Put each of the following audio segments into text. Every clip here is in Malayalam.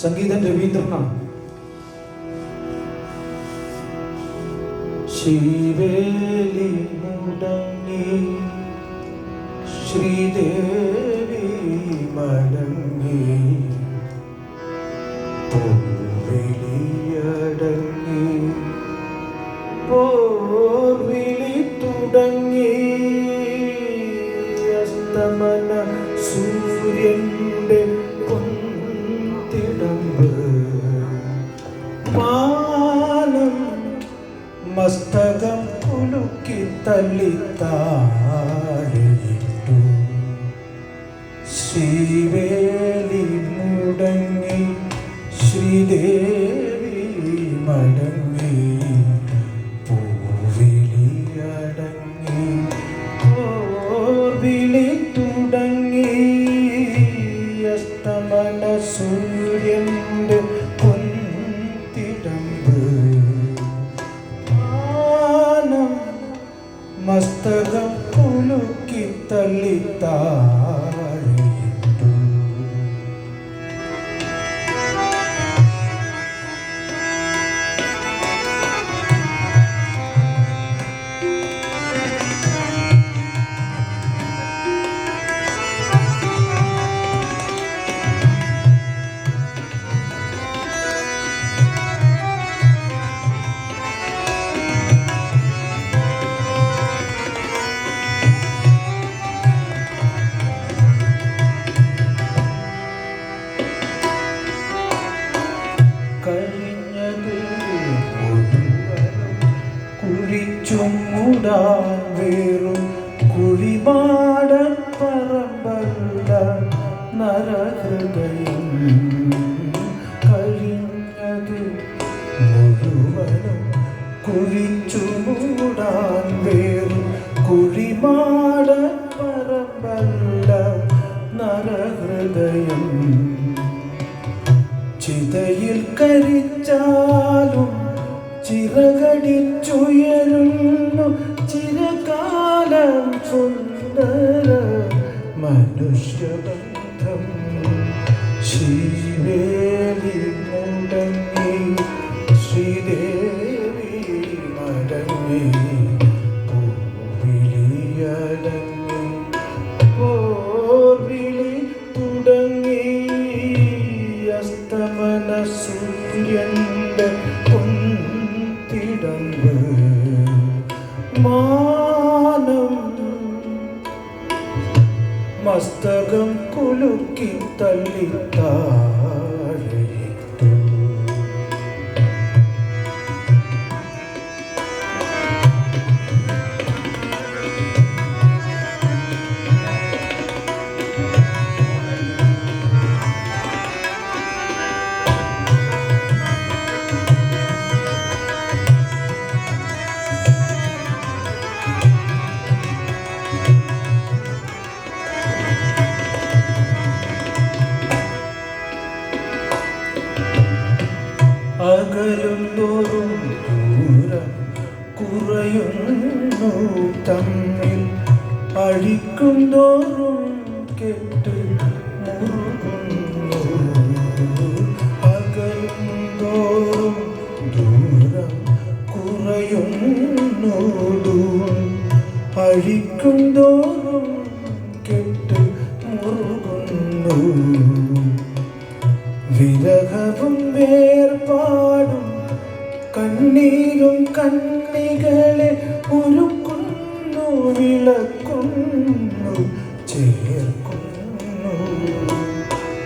സംഗീതം രവീന്ദ്രനാണ്. ശിവേലി മുടങ്ങി ശ്രീദേവി മടങ്ങി പൂവിളിയടങ്ങി പോർവിളി തുടങ്ങി അസ്തമന സൂര്യന്റെ കുലുക്കി തള്ളി താഴെയിട്ടു ശ്രീവേലി മുടങ്ങി ശ്രീദേവി 내가 കുഴിച്ചും മൂടാൻ വേറും കുഴിമാടൻ പറമ്പല്ല നരഹൃദയം കഴിഞ്ഞത് മുഴുവനും കുഴിച്ചു മൂടാൻ വേറും കുഴിമാടൻ പറമ്പല്ല നരഹൃദയം ചിതയിൽ കരിച്ചാലും ചിറകടിച്ചുയരുന്നു. ചിരകാലം സുന്ദര മനുഷ്യബന്ധം. ശ്രീവേലി മുടങ്ങി ശ്രീദേവി മടങ്ങി പൂവിളിയടങ്ങി തുടങ്ങി അസ്തമന മസ്തകം കുലുക്കി തള്ളി അകലും തോറും ദൂരം കുറയുന്നു തമ്മിൽ. അഴിക്കും തോറും കെട്ട് അകലും തോറും ദൂരം കുറയുന്നു അഴിക്കും തോറും കെട്ട് മുറുകുന്നു. വിരഹവും വേർപാടും കണ്ണീരും കണ്ണികളെ ഉരുക്കുന്നു വിളക്കുന്നു ചേർക്കുന്നു.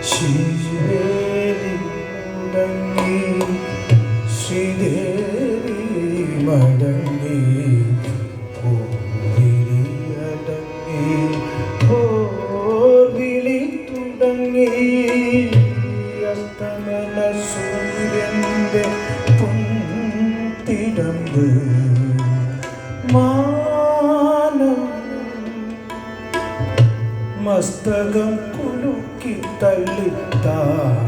ശ്രീദേവി മുടങ്ങി ശ്രീദേവി മടങ്ങി പൂവിളിയടങ്ങി திடம்பு மானம். மஸ்தகம் குலுக்கி தள்ளித்தான்